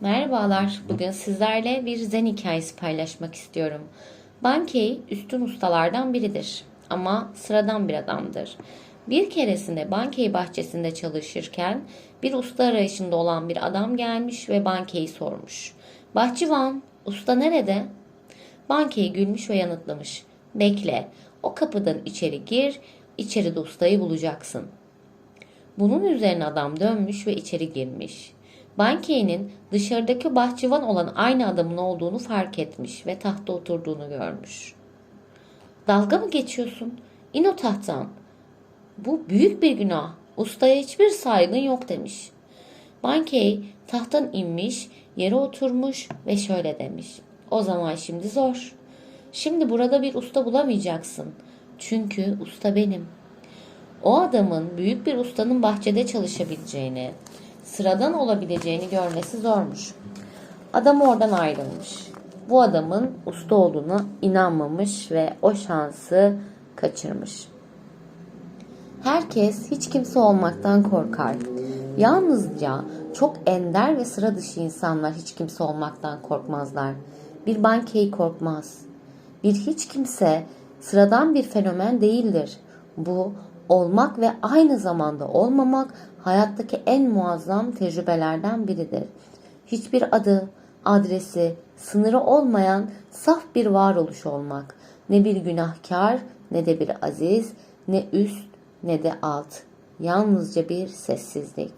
Merhabalar. Bugün sizlerle bir zen hikayesi paylaşmak istiyorum. Bankey üstün ustalardan biridir ama sıradan bir adamdır. Bir keresinde Bankey bahçesinde çalışırken bir usta arayışında olan bir adam gelmiş ve Bankey'i sormuş. Bahçıvan, usta nerede? Bankey gülmüş ve yanıtlamış. Bekle, o kapıdan içeri gir, içeride ustayı bulacaksın. Bunun üzerine adam dönmüş ve içeri girmiş. Bankey'nin dışarıdaki bahçıvan olan aynı adamın olduğunu fark etmiş ve tahta oturduğunu görmüş. Dalga mı geçiyorsun? İn o tahttan. Bu büyük bir günah. Ustaya hiçbir saygın yok demiş. Bankey tahttan inmiş, yere oturmuş ve şöyle demiş. O zaman şimdi zor. Şimdi burada bir usta bulamayacaksın. Çünkü usta benim. O adamın büyük bir ustanın bahçede çalışabileceğini, sıradan olabileceğini görmesi zormuş. Adam oradan ayrılmış. Bu adamın usta olduğuna inanmamış ve o şansı kaçırmış. Herkes hiç kimse olmaktan korkar. Yalnızca çok ender ve sıra dışı insanlar hiç kimse olmaktan korkmazlar. Bir bankey korkmaz. Bir hiç kimse sıradan bir fenomen değildir. Bu olmak ve aynı zamanda olmamak hayattaki en muazzam tecrübelerden biridir. Hiçbir adı, adresi, sınırı olmayan saf bir varoluş olmak. Ne bir günahkar, ne de bir aziz, ne üst, ne de alt. Yalnızca bir sessizlik.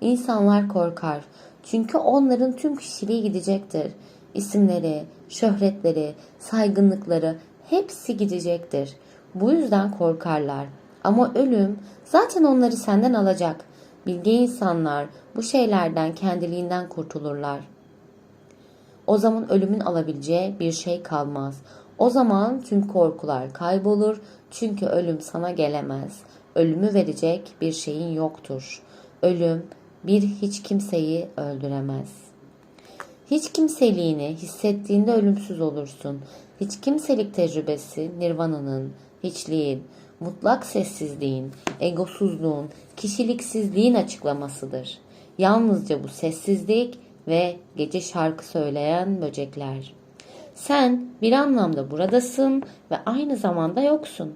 İnsanlar korkar. Çünkü onların tüm kişiliği gidecektir. İsimleri, şöhretleri, saygınlıkları hepsi gidecektir. Bu yüzden korkarlar. Ama ölüm zaten onları senden alacak. Bilge insanlar bu şeylerden kendiliğinden kurtulurlar. O zaman ölümün alabileceği bir şey kalmaz. O zaman tüm korkular kaybolur çünkü ölüm sana gelemez. Ölümü verecek bir şeyin yoktur. Ölüm bir hiç kimseyi öldüremez. Hiç kimseliğini hissettiğinde ölümsüz olursun. Hiç kimselik tecrübesi nirvananın, hiçliğin, mutlak sessizliğin, egosuzluğun, kişiliksizliğin açıklamasıdır. Yalnızca bu sessizlik ve gece şarkı söyleyen böcekler. Sen bir anlamda buradasın ve aynı zamanda yoksun.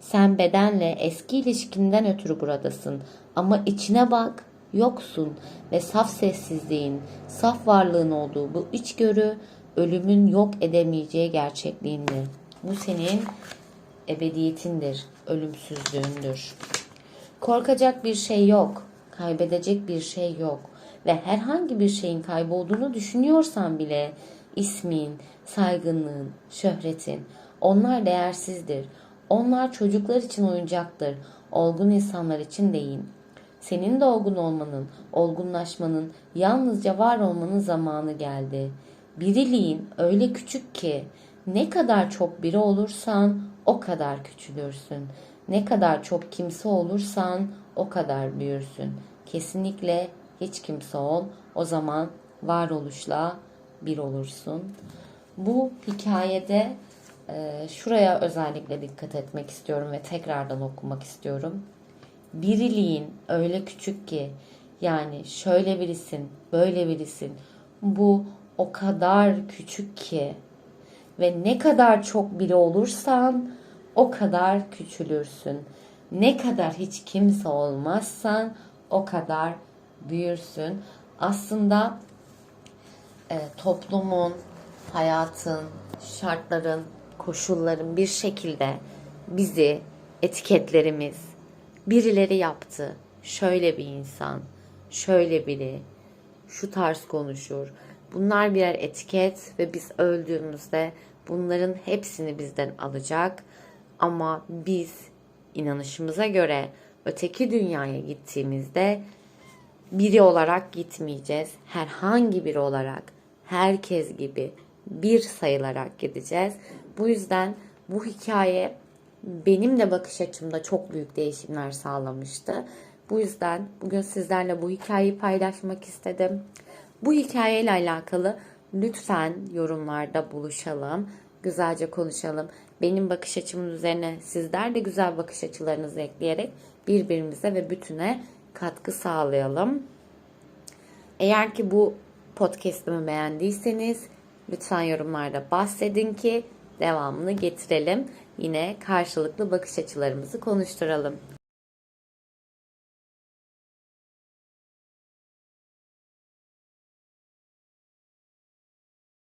Sen bedenle eski ilişkinden ötürü buradasın ama içine bak, yoksun ve saf sessizliğin, saf varlığın olduğu bu içgörü ölümün yok edemeyeceği gerçekliğindir. Bu senin ebediyetindir, ölümsüzlüğündür. Korkacak bir şey yok, kaybedecek bir şey yok ve herhangi bir şeyin kaybolduğunu düşünüyorsan bile ismin, saygınlığın, şöhretin onlar değersizdir. Onlar çocuklar için oyuncaktır, olgun insanlar için değil. Senin de olgun olmanın, olgunlaşmanın, yalnızca var olmanın zamanı geldi. Biriliğin öyle küçük ki ne kadar çok biri olursan o kadar küçülürsün. Ne kadar çok kimse olursan o kadar büyürsün. Kesinlikle hiç kimse ol. O zaman varoluşla bir olursun. Bu hikayede e, şuraya özellikle dikkat etmek istiyorum ve tekrardan okumak istiyorum. Biriliğin öyle küçük ki yani şöyle birisin, böyle birisin. Bu o kadar küçük ki ve ne kadar çok biri olursan o kadar küçülürsün. Ne kadar hiç kimse olmazsan o kadar büyürsün. Aslında e, toplumun, hayatın, şartların, koşulların bir şekilde bizi etiketlerimiz birileri yaptı. Şöyle bir insan, şöyle biri, şu tarz konuşur. Bunlar birer etiket ve biz öldüğümüzde bunların hepsini bizden alacak. Ama biz inanışımıza göre öteki dünyaya gittiğimizde biri olarak gitmeyeceğiz. Herhangi biri olarak, herkes gibi bir sayılarak gideceğiz. Bu yüzden bu hikaye benim de bakış açımda çok büyük değişimler sağlamıştı. Bu yüzden bugün sizlerle bu hikayeyi paylaşmak istedim. Bu hikayeyle alakalı lütfen yorumlarda buluşalım. Güzelce konuşalım. Benim bakış açımın üzerine sizler de güzel bakış açılarınızı ekleyerek birbirimize ve bütüne katkı sağlayalım. Eğer ki bu Podcast'ımı beğendiyseniz lütfen yorumlarda bahsedin ki devamını getirelim. Yine karşılıklı bakış açılarımızı konuşturalım.